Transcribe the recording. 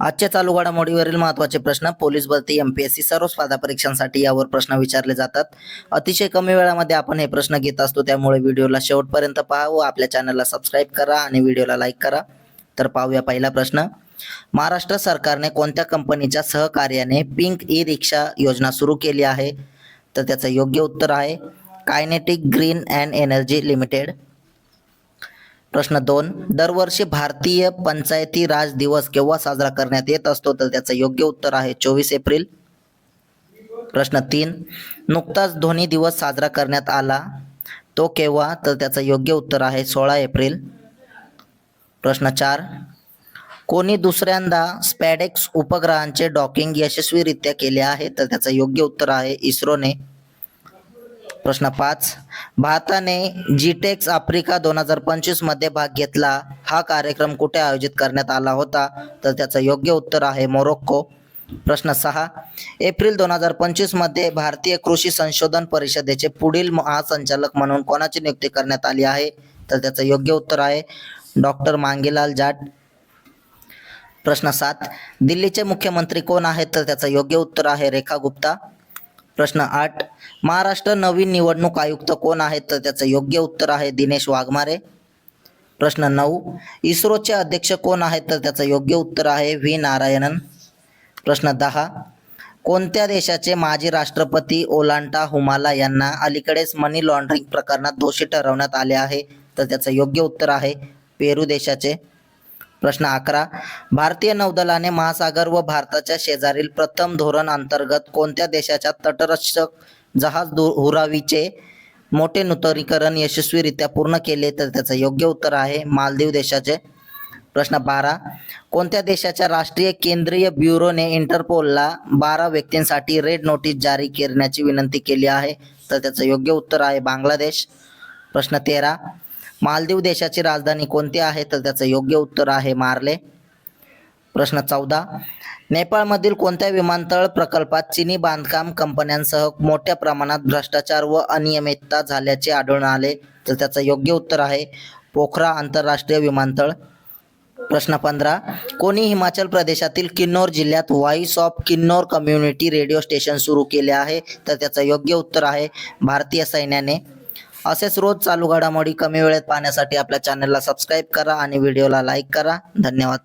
आजच्या चालू घडामोडीवरील महत्त्वाचे प्रश्न पोलीस भरती एम पी एस सी सर्व स्पर्धा परीक्षांसाठी यावर प्रश्न विचारले जातात. अतिशय कमी वेळामध्ये आपण हे प्रश्न घेत असतो त्यामुळे व्हिडिओला शेवटपर्यंत पहा व आपल्या चॅनलला सबस्क्राईब करा आणि व्हिडिओला लाईक करा. तर पाहूया पहिला प्रश्न. महाराष्ट्र सरकारने कोणत्या कंपनीच्या सहकार्याने पिंक ई रिक्षा योजना सुरू केली आहे? तर त्याचं योग्य उत्तर आहे Kinetic green and energy limited. प्रश्न दोन दरवर्षी भारतीय पंचायती राज दिवस केव्हा साजरा करण्यात येत असतो? तर त्याचं योग्य उत्तर आहे चोवीस एप्रिल. प्रश्न तीन नुकताच ध्वनी दिवस साजरा करण्यात आला. तो केव्हा? तर त्याचं योग्य उत्तर आहे सोळा एप्रिल. प्रश्न चार कोणी दुसऱ्यांदा स्पॅडेक्स उपग्रहांचे डॉकिंग यशस्वीरित्या केले आहे? तर त्याचं योग्य उत्तर आहे इस्रोने. प्रश्न पाच. भारताने जीटेक्स आफ्रिका दोन हजार पंचवीसमध्ये भाग घेतला. हा कार्यक्रम कुठे आयोजित करण्यात आला होता? तर त्याचं योग्य उत्तर आहे मोरोक्को. प्रश्न सहा. एप्रिल दोन हजार पंचवीसमध्ये भारतीय कृषी संशोधन परिषदेचे पुढील महासंचालक म्हणून कोणाची नियुक्ती करण्यात आली आहे? तर त्याचं योग्य उत्तर आहे डॉक्टर मांगेलाल जाट. प्रश्न सात. दिल्लीचे मुख्यमंत्री कोण आहेत? तर त्याचं योग्य उत्तर आहे रेखा गुप्ता. प्रश्न आठ. महाराष्ट्र नवीन निवडणूक आयुक्त कोण आहेत? तर त्याचं योग्य उत्तर आहे दिनेश वाघमारे. प्रश्न नऊ. इस्रोचे अध्यक्ष कोण आहेत? तर त्याचं योग्य उत्तर आहे व्ही. नारायणन. प्रश्न दहा. कोणत्या देशाचे माजी राष्ट्रपती ओलांटा हुमाला यांना अलीकडेच मनी लॉन्ड्रिंग प्रकरणात दोषी ठरवण्यात आले आहे? तर त्याचं योग्य उत्तर आहे पेरू देशाचे. प्रश्न अकरा. भारतीय नौदलाने महासागर व भारताच्या शेजारील प्रथम धोरण अंतर्गत कोणत्या देशाच्या तटरक्षक जहाज दु- हुरावीचे मोठे नूतनीकरण यशस्वीरित्या पूर्ण केले? तर त्याचं योग्य उत्तर आहे मालदीव देशाचे. प्रश्न बारा. कोणत्या देशाच्या राष्ट्रीय केंद्रीय ब्युरोने इंटरपोलला बारा व्यक्तींसाठी रेड नोटीस जारी करण्याची विनंती केली आहे? तर त्याचं योग्य उत्तर आहे बांगलादेश. प्रश्न तेरा. मालदीव देशाची राजधानी कोणती आहे? तर त्याचं योग्य उत्तर आहे मार्ले. प्रश्न चौदा. नेपाळमधील कोणत्या विमानतळ प्रकल्पात चीनी बांधकाम कंपन्यांसह मोठ्या प्रमाणात भ्रष्टाचार व अनियमितता झाल्याचे आढळून आले? तर त्याचं योग्य उत्तर आहे पोखरा आंतरराष्ट्रीय विमानतळ. प्रश्न पंधरा. कोणी हिमाचल प्रदेशातील किन्नौर जिल्ह्यात voice of Kinnaur community radio station सुरू केले आहे? तर त्याचं योग्य उत्तर आहे भारतीय सैन्याने. असेच रोज चालू घडामोडी कमी वेळेत पाहण्यासाठी आपल्या चॅनलला सबस्क्राईब करा आणि व्हिडिओला लाईक करा. धन्यवाद.